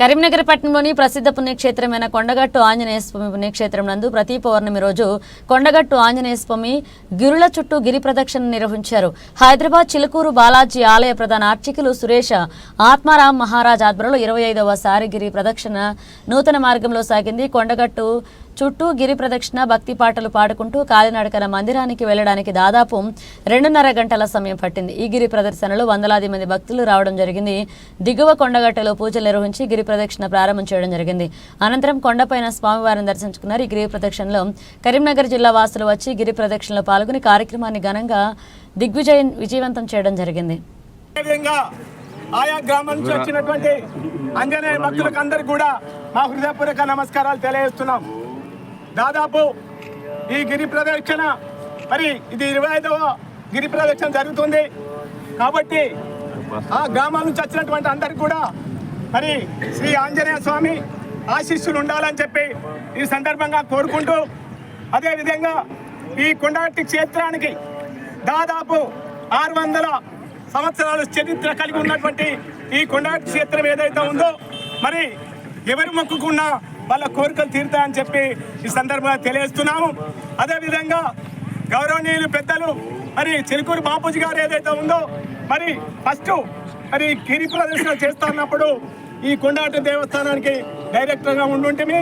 కరీంనగర్ పట్టణంలోని ప్రసిద్ధ పుణ్యక్షేత్రమైన కొండగట్టు ఆంజనేయ స్వామి పుణ్యక్షేత్రం నందు ప్రతి పౌర్ణమి రోజు కొండగట్టు ఆంజనేయ స్వామి గిరుల చుట్టూ గిరి ప్రదక్షిణ నిర్వహించారు. హైదరాబాద్ చిలుకూరు బాలాజీ ఆలయ ప్రధాన అర్చకులు సురేష ఆత్మారాం మహారాజ్ ఆధ్వర్యంలో ఇరవై ఐదవ సారి గిరి ప్రదక్షిణ నూతన మార్గంలో సాగింది. కొండగట్టు చుట్టూ గిరి ప్రదక్షిణ భక్తి పాటలు పాడుకుంటూ కాలినడకన మందిరానికి వెళ్ళడానికి దాదాపు రెండున్నర గంటల సమయం పట్టింది. ఈ గిరి ప్రదర్శనలో వందలాది మంది భక్తులు రావడం జరిగింది. దిగువ కొండగట్టలో పూజలు నిర్వహించి గిరి ప్రదక్షిణ ప్రారంభం చేయడం జరిగింది. అనంతరం కొండపైన స్వామివారిని దర్శించుకున్నారు. ఈ గిరి ప్రదక్షిణలో కరీంనగర్ జిల్లా వాసులు వచ్చి గిరి ప్రదక్షిణలో పాల్గొని కార్యక్రమాన్ని ఘనంగా దిగ్విజయం విజయవంతం చేయడం జరిగింది. ఆయా గ్రామం నుంచి వచ్చినటువంటి అంజనేయ భక్తులకు అందరికి కూడా మా హృదయపూర్వక నమస్కారాలు తెలియజేస్తున్నాం. దాదాపు ఈ గిరి ప్రదక్షిణ మరి ఇది ఇరవై ఐదవ గిరి ప్రదక్షిణ జరుగుతుంది. కాబట్టి ఆ గ్రామాల నుంచి వచ్చినటువంటి అందరికి కూడా మరి శ్రీ ఆంజనేయ స్వామి ఆశీస్సులు ఉండాలని చెప్పి ఈ సందర్భంగా కోరుకుంటూ అదేవిధంగా ఈ కొండగట్టి క్షేత్రానికి దాదాపు ఆరు వందల సంవత్సరాలు చరిత్ర కలిగి ఉన్నటువంటి ఈ కొండగట్టి క్షేత్రం ఏదైతే ఉందో మరి ఎవరు మొక్కుకున్నా వాళ్ళ కోరికలు తీరుతాయని చెప్పి ఈ సందర్భంగా తెలియజేస్తున్నాము. అదేవిధంగా గౌరవనీయులు పెద్దలు మరి చిలుకూరు బాపూజీ గారు ఏదైతే ఉందో మరి ఫస్ట్ మరి గిరి ప్రదర్శన చేస్తున్నప్పుడు ఈ కొండాట దేవస్థానానికి డైరెక్టర్గా ఉండుంటిమి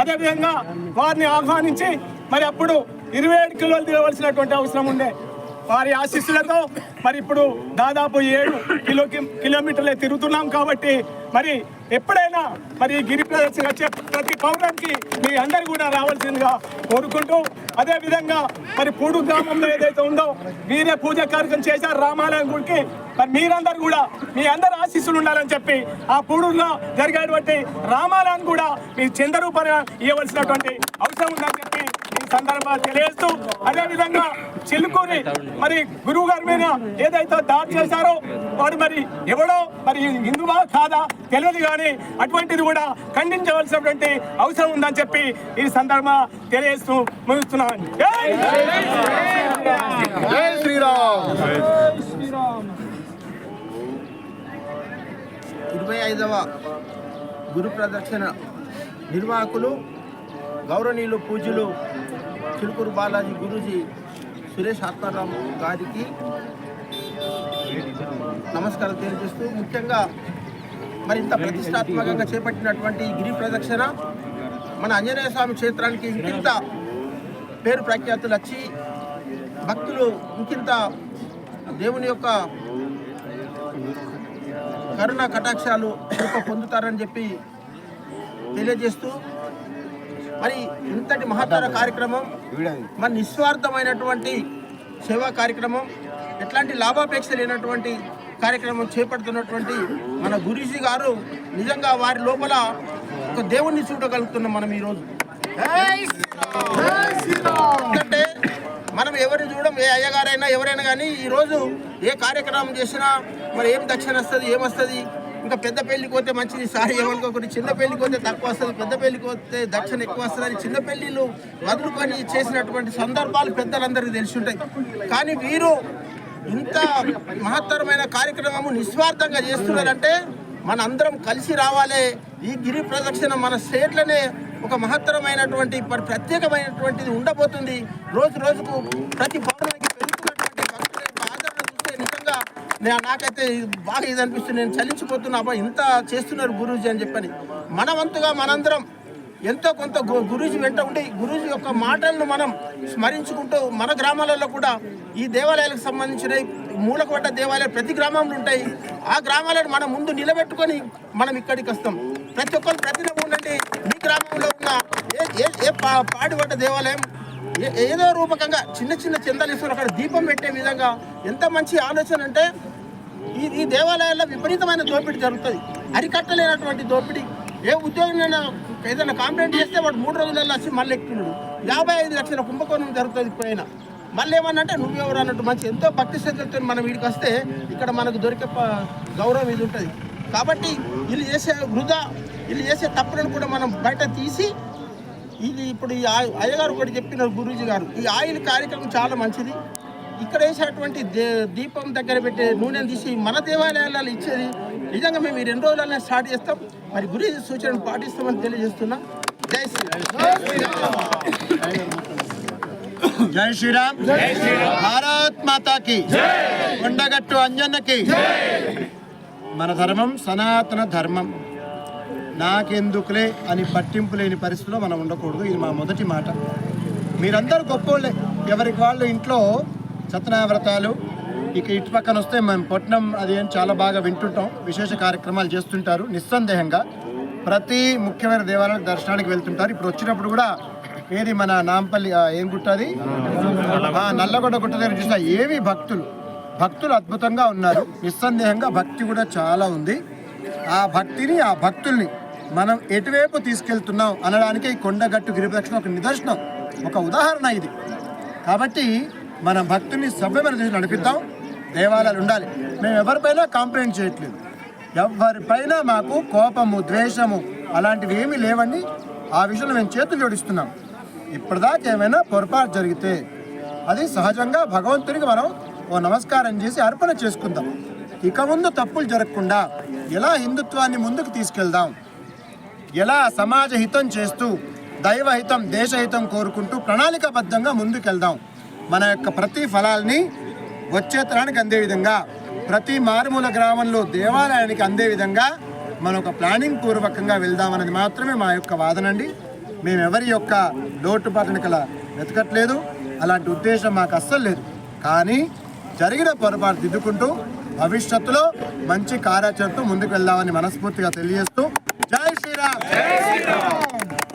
అదేవిధంగా వారిని ఆహ్వానించి మరి అప్పుడు ఇరవై ఏడు కిలోలు దిగవలసినటువంటి అవసరం ఉండే వారి ఆశీస్సులతో మరి ఇప్పుడు దాదాపు ఏడు కిలో కిలోమీటర్లే తిరుగుతున్నాం కాబట్టి మరి ఎప్పుడైనా మరి ఈ గిరి ప్రదర్శన వచ్చే ప్రతి పౌరానికి మీ అందరు కూడా రావాల్సిందిగా కోరుకుంటూ అదే విధంగా మరి పూడు గ్రామంలో ఏదైతే ఉందో మీరే పూజ కార్యక్రమం చేశారు రామాలయం గుడికి మరి మీరందరూ కూడా మీ అందరు ఆశీస్సులు ఉండాలని చెప్పి ఆ పూడూరులో జరిగేటువంటి రామాలయాన్ని కూడా మీ చంద్రరూపంగా ఇవ్వవలసినటువంటి అవసరం ఉందని చెప్పి సందర్భంగా తెలియజేస్తూ అదే విధంగా చిలుకూరి మరి గురువు గారి మీద ఏదైతే దాడి చేశారో వాడు మరి ఎవడో మరి హిందువా కాదా తెలియదు కానీ అటువంటిది కూడా ఖండించవలసినటువంటి అవసరం ఉందని చెప్పి ఈ సందర్భంగా తెలియజేస్తూ ముగిస్తున్నాను. జై జై శ్రీరామ్. ఇరవై ఐదవ గురు ప్రదక్షిణ నిర్వాహకులు గౌరవనీయులు పూజలు చిలుకూరు బాలాజీ గురూజీ సురేష్ ఆత్మారాం గారికి నమస్కారం తెలియజేస్తూ ముఖ్యంగా మరింత ప్రతిష్టాత్మకంగా చేపట్టినటువంటి గిరి ప్రదక్షిణ మన ఆంజనేయ స్వామి క్షేత్రానికి ఇంకింత పేరు ప్రఖ్యాతులు వచ్చి భక్తులు ఇంకింత దేవుని యొక్క కరుణ కటాక్షాలు కృప పొందుతారని చెప్పి తెలియజేస్తూ మరి ఇంతటి మహత్తర కార్యక్రమం మరి నిస్వార్థమైనటువంటి సేవా కార్యక్రమం ఎట్లాంటి లాభాపేక్ష లేనటువంటి కార్యక్రమం చేపడుతున్నటువంటి మన గురూజీ గారు నిజంగా వారి లోపల ఒక దేవుణ్ణి చూడగలుగుతున్నాం మనం ఈరోజు. ఎందుకంటే మనం ఎవరిని చూడం ఏ అయ్యగారైనా ఎవరైనా కానీ ఈరోజు ఏ కార్యక్రమం చేసినా మరి ఏం దక్షిణ వస్తుంది ఏమొస్తుంది ఇంకా పెద్ద పెళ్ళికి పోతే మంచిది. సారి ఏమనుకోకుండా చిన్న పెళ్ళికి పోతే తక్కువ వస్తుంది పెద్ద పెళ్ళికి పోతే దక్షిణ ఎక్కువ వస్తుంది చిన్న పెళ్ళిలు వదులుకొని చేసినటువంటి సందర్భాలు పెద్దలందరికీ తెలిసి ఉంటాయి. కానీ వీరు ఇంత మహత్తరమైన కార్యక్రమము నిస్వార్థంగా చేస్తున్నారంటే మన అందరం కలిసి రావాలి. ఈ గిరి ప్రదక్షిణ మన స్టేట్లనే ఒక మహత్తరమైనటువంటి మరి ప్రత్యేకమైనటువంటిది ఉండబోతుంది. రోజు రోజుకు ప్రతి పౌరునికి పెరుగుతున్నటువంటి భక్తుల యొక్క ఆదరణ చూస్తే నిజంగా నే- నాకైతే బాగా ఇది అనిపిస్తుంది. నేను చలించిపోతున్నా అబ్బా ఇంత చేస్తున్నారు గురూజీ అని చెప్పని. మన వంతుగా మనందరం ఎంతో కొంత గు- గురూజీ వెంట ఉండి గురూజీ యొక్క మాటలను మనం స్మరించుకుంటూ మన గ్రామాలలో కూడా ఈ దేవాలయాలకు సంబంధించిన మూలకొండ దేవాలయాలు ప్రతి గ్రామంలో ఉంటాయి. ఆ గ్రామాలను మనం ముందు నిలబెట్టుకొని మనం ఇక్కడికి వస్తాం. ప్రతి ఒక్కరు ప్రతిదినం ఉండండి. మీ గ్రామంలో ఉన్న ఏ ఏ పాడిపడ్డ పా- దేవాలయం ఏదో రూపకంగా చిన్న చిన్న చందాలు ఇస్తారు. అక్కడ దీపం పెట్టే విధంగా ఎంత మంచి ఆలోచన అంటే ఈ ఈ దేవాలయాల్లో విపరీతమైన దోపిడీ జరుగుతుంది. అరికట్టలేనటువంటి దోపిడీ. ఏ ఉద్యోగమైనా ఏదైనా కాంప్లైంట్ చేస్తే వాడు మూడు రోజులలో వచ్చి మళ్ళీ ఎక్కుతున్నాడు. యాభై ఐదు లక్షల కుంభకోణం జరుగుతుంది పైన మళ్ళీ ఏమన్నా అంటే నువ్వెవరు అన్నట్టు మంచి ఎంతో భక్తి శ్రద్ధలతో మనం వీడికి వస్తే ఇక్కడ మనకు దొరికే గౌరవం ఇది ఉంటుంది. కాబట్టి వీళ్ళు చేసే వృధా వీళ్ళు చేసే తప్పులను కూడా మనం బయట తీసి ఇది ఇప్పుడు ఈ ఆయి- అయ్యగారు ఒకటి చెప్పినారు గురూజీ గారు. ఈ ఆయిల్ కార్యక్రమం చాలా మంచిది. ఇక్కడ వేసేటువంటి దే- దీపం దగ్గర పెట్టే నూనెను తీసి మన దేవాలయాలలో ఇచ్చేది. నిజంగా మేము ఈ రెండు రోజులనే స్టార్ట్ చేస్తాం. మరి గురి సూచనలు పాటిస్తామని తెలియజేస్తున్నా. జై శ్రీరామ్. జై శ్రీరామ్. భారత్ మాతాకి. కొండగట్టు అంజన్నకి. మన ధర్మం సనాతన ధర్మం. నాకెందుకులే అని పట్టింపు లేని పరిస్థితిలో మనం ఉండకూడదు. ఇది మా మొదటి మాట. మీరందరూ గొప్పోళ్ళే. ఎవరికి వాళ్ళు ఇంట్లో సత్యనావ్రతాలు ఇక ఇటు పక్కన వస్తే మేము పట్నం అది చాలా బాగా వింటుంటాం. విశేష కార్యక్రమాలు చేస్తుంటారు నిస్సందేహంగా. ప్రతి ముఖ్యమైన దేవాలయాలకు దర్శనానికి వెళ్తుంటారు. ఇప్పుడు వచ్చినప్పుడు కూడా ఏది మన నాంపల్లి ఏం గుట్ట అది? నల్లగొండ గుట్ట దగ్గర చూసిన ఏవి భక్తులు. భక్తులు అద్భుతంగా ఉన్నారు. నిస్సందేహంగా భక్తి కూడా చాలా ఉంది. ఆ భక్తిని ఆ భక్తుల్ని మనం ఎటువైపు తీసుకెళ్తున్నాం అనడానికి ఈ కొండగట్టు గిరిప్రదక్షిణ ఒక నిదర్శనం ఒక ఉదాహరణ ఇది. కాబట్టి మన భక్తుని సభ్యమైన చేసి నడిపిద్దాం. దేవాలయాలు ఉండాలి. మేము ఎవరిపైనా కాంప్లైంట్ చేయట్లేదు. ఎవరిపైన మాకు కోపము ద్వేషము అలాంటివి ఏమీ లేవండి. ఆ విషయంలో మేము చేతులు జోడిస్తున్నాం. ఇప్పటిదాకా ఏమైనా పొరపాటు జరిగితే అది సహజంగా భగవంతునికి మనం ఓ నమస్కారం చేసి అర్పణ చేసుకుందాం. ఇక ముందు తప్పులు జరగకుండా ఎలా హిందుత్వాన్ని ముందుకు తీసుకెళ్దాం? ఎలా సమాజ హితం చేస్తూ దైవహితం దేశహితం కోరుకుంటూ ప్రణాళికాబద్ధంగా ముందుకెళ్దాం. మన యొక్క ప్రతి ఫలాల్ని వచ్చే తరానికి అందే విధంగా ప్రతి మారుమూల గ్రామంలో దేవాలయానికి అందే విధంగా మన ఒక ప్లానింగ్ పూర్వకంగా వెళ్దామన్నది మాత్రమే మా యొక్క వాదనండి. మేము ఎవరి యొక్క లోటుపాటుని కల వెతకట్లేదు. అలాంటి ఉద్దేశం మాకు అస్సలు లేదు. కానీ జరిగిన పొరపాటు దిద్దుకుంటూ భవిష్యత్తులో మంచి కార్యాచరణతో ముందుకు వెళ్దామని మనస్ఫూర్తిగా తెలియజేస్తూ జై శ్రీరామ్.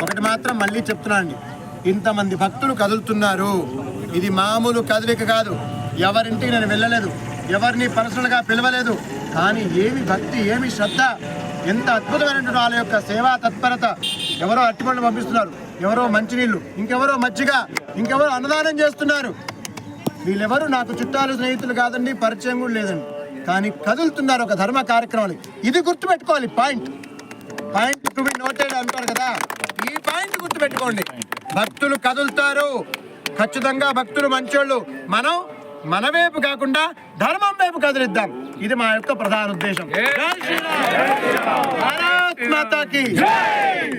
ఒకటి మాత్రం మళ్ళీ చెప్తున్నానండి ఇంతమంది భక్తులు కదులుతున్నారు. ఇది మామూలు కదలిక కాదు. ఎవరింటికి నేను వెళ్ళలేదు. ఎవరిని పర్సనల్గా పిలవలేదు. కానీ ఏమి భక్తి ఏమి శ్రద్ధ ఎంత అద్భుతమైనటువంటి వాళ్ళ యొక్క సేవా తత్పరత. ఎవరో అట్టిపండు పంపిస్తున్నారు. ఎవరో మంచినీళ్ళు ఇంకెవరో మజ్జిగ ఇంకెవరో అన్నదానం చేస్తున్నారు. వీళ్ళెవరు నాకు చుట్టాలు స్నేహితులు కాదండి పరిచయం కూడా లేదండి. కానీ కదులుతున్నారు ఒక ధర్మ కార్యక్రమాలు. ఇది గుర్తుపెట్టుకోవాలి point. Point to be noted అంటారు కదా? ఈ పాయింట్ గుర్తుపెట్టుకోండి. భక్తులు కదులుతారు. ఖచ్చితంగా భక్తులు మంచోళ్ళు. మనం మన వైపు కాకుండా ధర్మం వైపు కదిలిద్దాం. ఇది మా యొక్క ప్రధాన ఉద్దేశం. భారత్ మాతాకి.